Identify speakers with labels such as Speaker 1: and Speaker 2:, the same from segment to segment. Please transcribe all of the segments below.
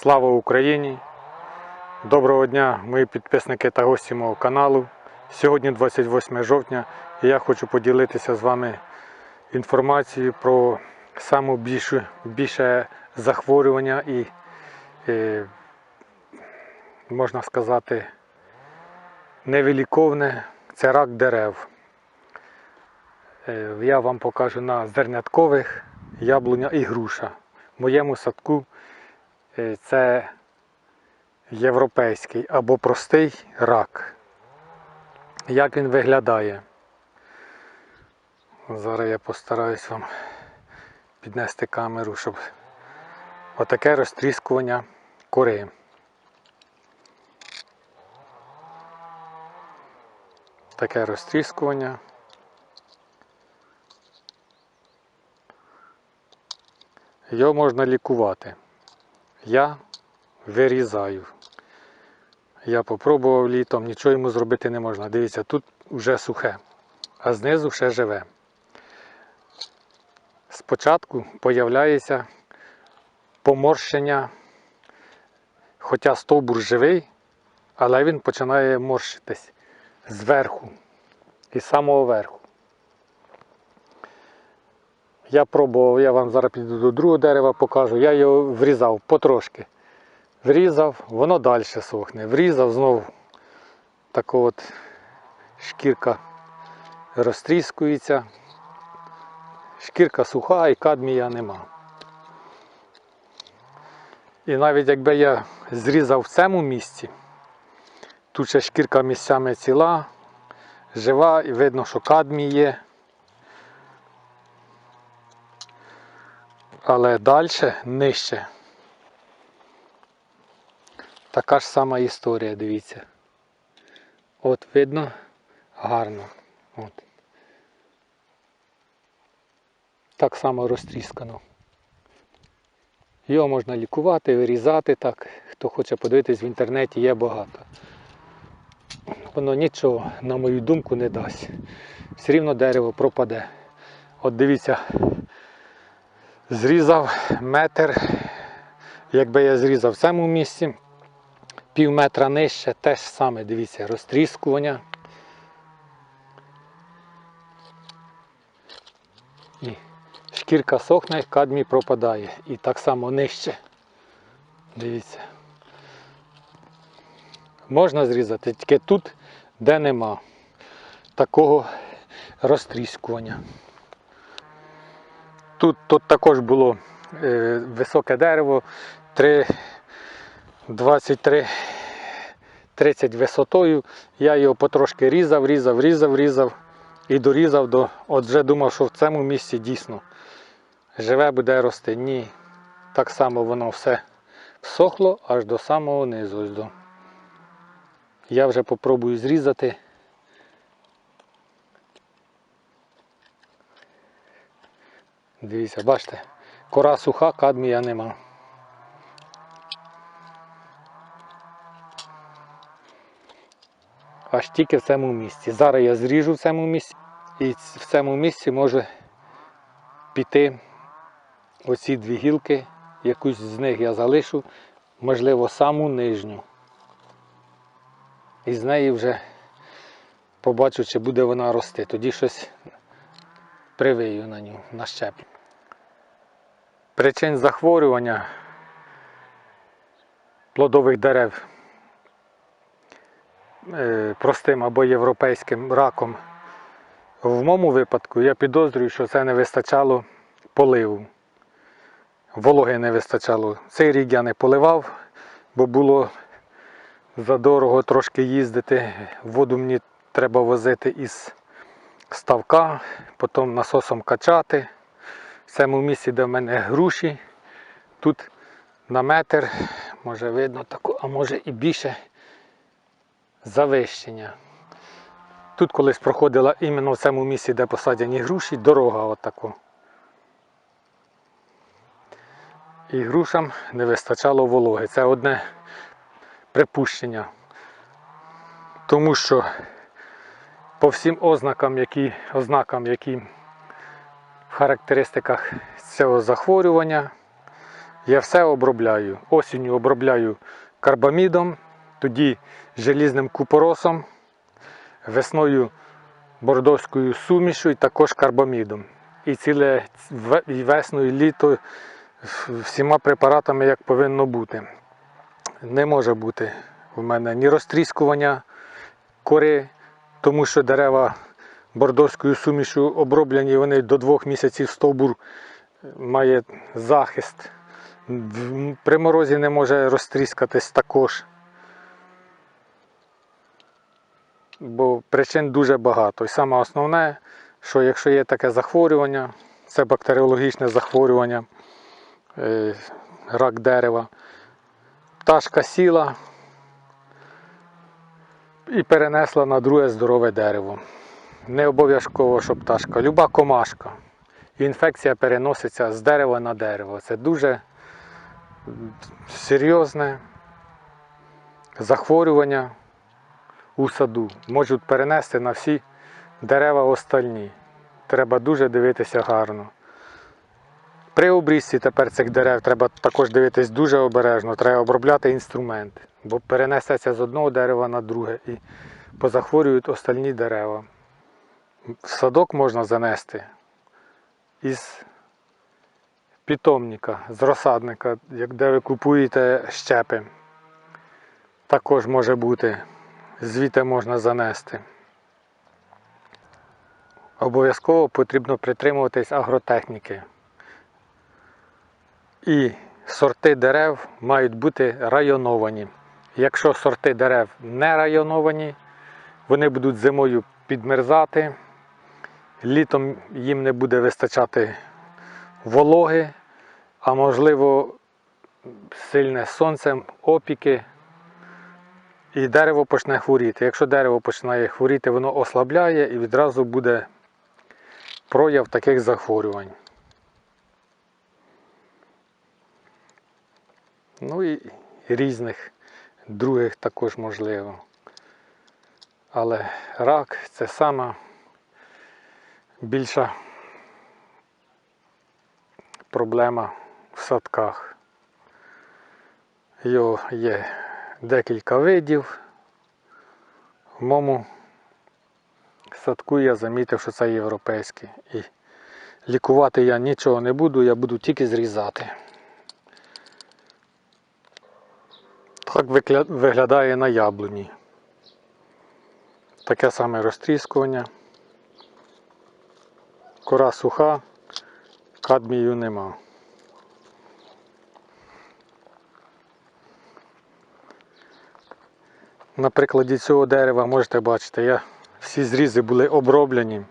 Speaker 1: Слава Україні! Доброго дня, мої підписники та гості мого каналу. Сьогодні 28 жовтня і я хочу поділитися з вами інформацією про саме більше, більше захворювання і, е, можна сказати, невиліковне це рак дерев. Е, Я вам покажу на зерняткових яблуня і груша. В моєму садку це європейський або простий рак. Як він виглядає? Зараз я постараюсь вам піднести камеру, щоб отаке розтріскування кори. Таке розтріскування. Його можна лікувати. Я вирізаю. Я попробував літом, нічого йому зробити не можна. Дивіться, тут вже сухе, а знизу ще живе. Спочатку появляється поморщення, хоча стовбур живий, але він починає морщитись зверху, із самого верху. Я пробував, я вам зараз піду до другого дерева покажу, я його врізав потрошки. Врізав, воно далі сохне. Врізав знову така от шкірка розтріскується. Шкірка суха і кадмія нема. І навіть якби я зрізав в цьому місці, тут ще шкірка місцями ціла, жива і видно, що кадмій є. Але далі нижче. Така ж сама історія, дивіться. От видно гарно. От. Так само розтріскано. Його можна лікувати, вирізати так. Хто хоче подивитись в інтернеті, є багато. Воно нічого, на мою думку, не дасть. Все рівно дерево пропаде. От дивіться, зрізав метр. Якби я зрізав в цьому місці, пів метра нижче, теж саме, дивіться, розтріскування. І шкірка сохне, кадмій пропадає. І так само нижче. Дивіться. Можна зрізати тільки тут, де нема такого розтріскування. Тут, тут також було е, високе дерево 3, 23, 30 висотою. Я його потрошки різав, різав, різав, різав і дорізав до. От думав, що в цьому місці дійсно живе буде рости. Ні. Так само воно все всохло аж до самого низу. Я вже попробую зрізати. Дивіться, бачите, кора суха, кадмія нема. Аж тільки в цьому місці. Зараз я зріжу в цьому місці і в цьому місці може піти оці дві гілки, якусь з них я залишу, можливо, саму нижню. І з неї вже побачу, чи буде вона рости. Тоді щось привию на нього, на щеп. Причин захворювання плодових дерев е, простим або європейським раком. В моєму випадку я підозрюю, що це не вистачало поливу. Вологи не вистачало. Цей рік я не поливав, бо було задорого трошки їздити. Воду мені треба возити із ставка, потім насосом качати. В цьому місці, де в мене груші, тут на метр, може видно таку, а може і більше завищення. Тут колись проходила іменно в цьому місці, де посадяні груші, дорога отаку. І грушам не вистачало вологи. Це одне припущення. Тому що по всім ознакам, які, ознакам, які в характеристиках цього захворювання, Я все обробляю. Осінню обробляю карбамідом, тоді желізним купоросом, весною бордоською сумішю і також карбамідом. І ціле і весну, і літо всіма препаратами як повинно бути. Не може бути в мене ні розтріскування кори, тому що дерева бордоською сумішю оброблені, вони до двох місяців стовбур має захист. При морозі не може розтріскатись також. Бо причин дуже багато. І саме основне, що якщо є таке захворювання, це бактеріологічне захворювання, е, рак дерева, пташка сіла і перенесла на друге здорове дерево. Не обов'язково, що пташка, люба комашка. Інфекція переноситься з дерева на дерево. Це дуже серйозне захворювання у саду. Можуть перенести на всі дерева остальні. Треба дуже дивитися гарно. При обрізці тепер цих дерев треба також дивитись дуже обережно, треба обробляти інструмент, бо перенесеться з одного дерева на друге і позахворюють остальні дерева. В садок можна занести із питомника, з розсадника, як де ви купуєте щепи. Також може бути, звідти можна занести. Обов'язково потрібно притримуватись агротехніки. І сорти дерев мають бути районовані. Якщо сорти дерев не районовані, вони будуть зимою підмерзати, літом їм не буде вистачати вологи, а можливо сильне сонце, опіки, і дерево почне хворіти. Якщо дерево починає хворіти, воно ослабляє і відразу буде прояв таких захворювань. Ну і різних других також можливо. Але рак це сама більша проблема в садках. Його є декілька видів. В моєму садку я замітив, що це європейський. І лікувати я нічого не буду, я буду тільки зрізати. Так виглядає на яблуні. Таке саме розтріскування. Кора суха, кадмію нема. На прикладі цього дерева можете бачити, я, всі зрізи були оброблені.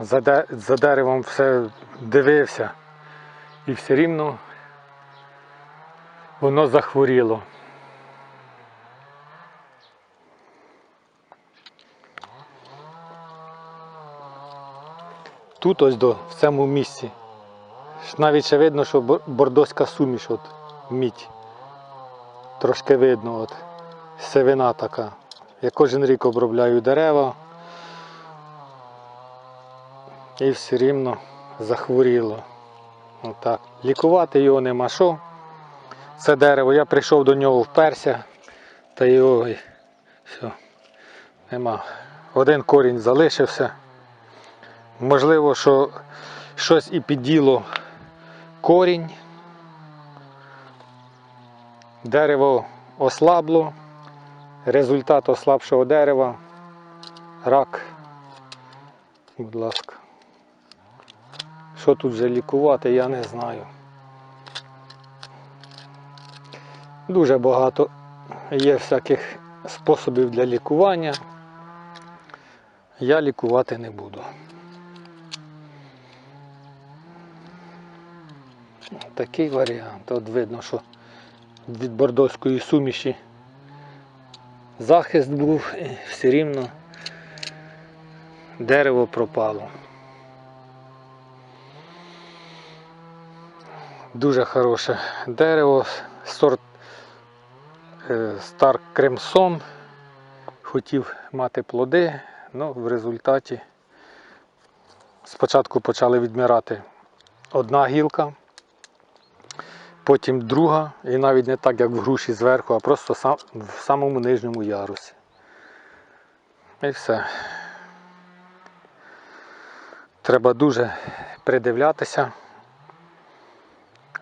Speaker 1: За, де, за деревом все дивився і все рівно воно захворіло. Тут ось до, в цьому місці. Навіть ще видно, що бордоська суміш, от мідь. Трошки видно, от сивина така. Я кожен рік обробляю дерева. І все рівно захворіло. Отак. Лікувати його нема що. Це дерево, я прийшов до нього вперся, та його все. Нема. Один корінь залишився. Можливо, що щось і підділо корінь. Дерево ослабло. Результат ослабшого дерева. Рак. Будь ласка. Що тут вже лікувати, я не знаю. Дуже багато є всяких способів для лікування. Я лікувати не буду. Такий варіант. От видно, що від бордоської суміші захист був і все рівно дерево пропало. Дуже хороше дерево, сорт е, Star Crimson. Хотів мати плоди, але в результаті спочатку почали відмирати одна гілка, потім друга, і навіть не так, як в груші зверху, а просто в самому нижньому ярусі. І все. Треба дуже придивлятися.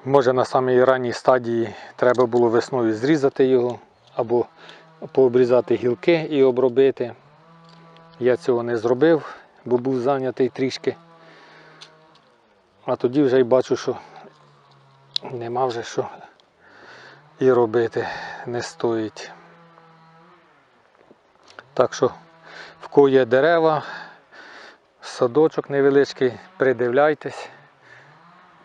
Speaker 1: Може на самій ранній стадії треба було весною зрізати його або пообрізати гілки і обробити. Я цього не зробив, бо був зайнятий трішки. А тоді вже й бачу, що нема вже що і робити не стоїть. Так що в кого є дерева, садочок невеличкий, придивляйтесь,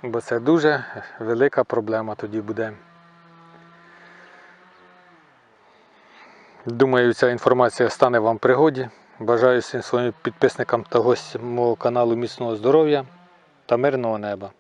Speaker 1: бо це дуже велика проблема тоді буде. Думаю, ця інформація стане вам пригоді. Бажаю всім своїм підписникам та гостям мого каналу міцного здоров'я та мирного неба.